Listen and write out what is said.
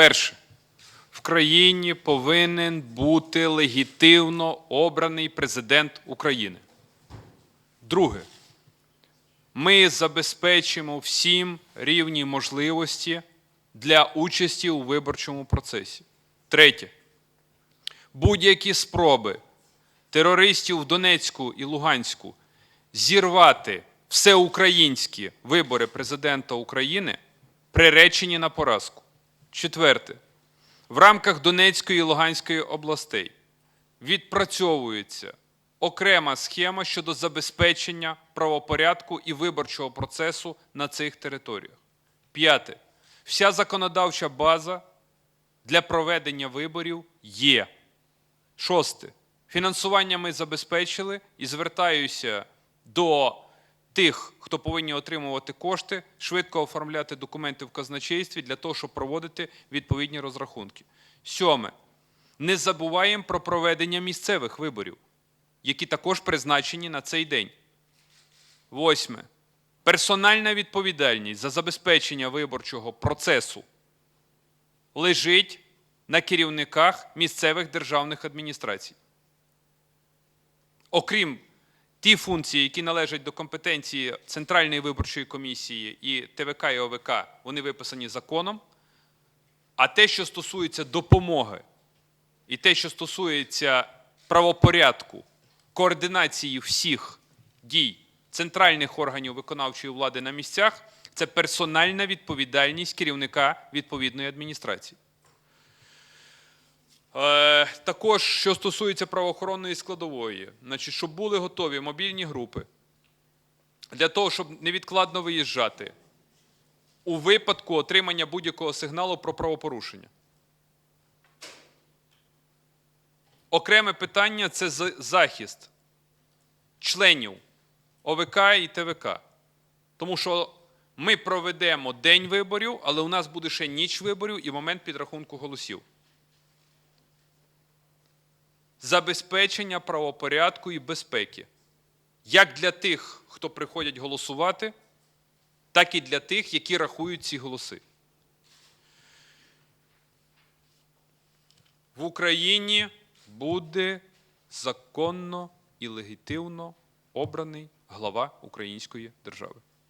Перше. В країні повинен бути легітимно обраний президент України. Друге. Ми забезпечимо всім рівні можливості для участі у виборчому процесі. Третє. Будь-які спроби терористів в Донецьку і Луганську зірвати всеукраїнські вибори президента України приречені на поразку. Четверте. В рамках Донецької і Луганської областей відпрацьовується окрема схема щодо забезпечення правопорядку і виборчого процесу на цих територіях. П'яте. Вся законодавча база для проведення виборів є. Шосте. Фінансування ми забезпечили і звертаюся до тих, хто повинні отримувати кошти, швидко оформляти документи в казначействі для того, щоб проводити відповідні розрахунки. Сьоме. Не забуваємо про проведення місцевих виборів, які також призначені на цей день. Восьме. Персональна відповідальність за забезпечення виборчого процесу лежить на керівниках місцевих державних адміністрацій. Окрім ті функції, які належать до компетенції Центральної виборчої комісії і ТВК і ОВК, вони виписані законом. А те, що стосується допомоги, і те, що стосується правопорядку, координації всіх дій центральних органів виконавчої влади на місцях, це персональна відповідальність керівника відповідної адміністрації. Е, Також, що стосується правоохоронної складової, значить, щоб були готові мобільні групи для того, щоб невідкладно виїжджати у випадку отримання будь-якого сигналу про правопорушення. Окреме питання це захист членів ОВК і ТВК. Тому що ми проведемо день виборів, але у нас буде ще ніч виборів і момент підрахунку голосів забезпечення правопорядку і безпеки як для тих, хто приходять голосувати, так і для тих, які рахують ці голоси. В Україні буде законно і легітимно обраний глава української держави.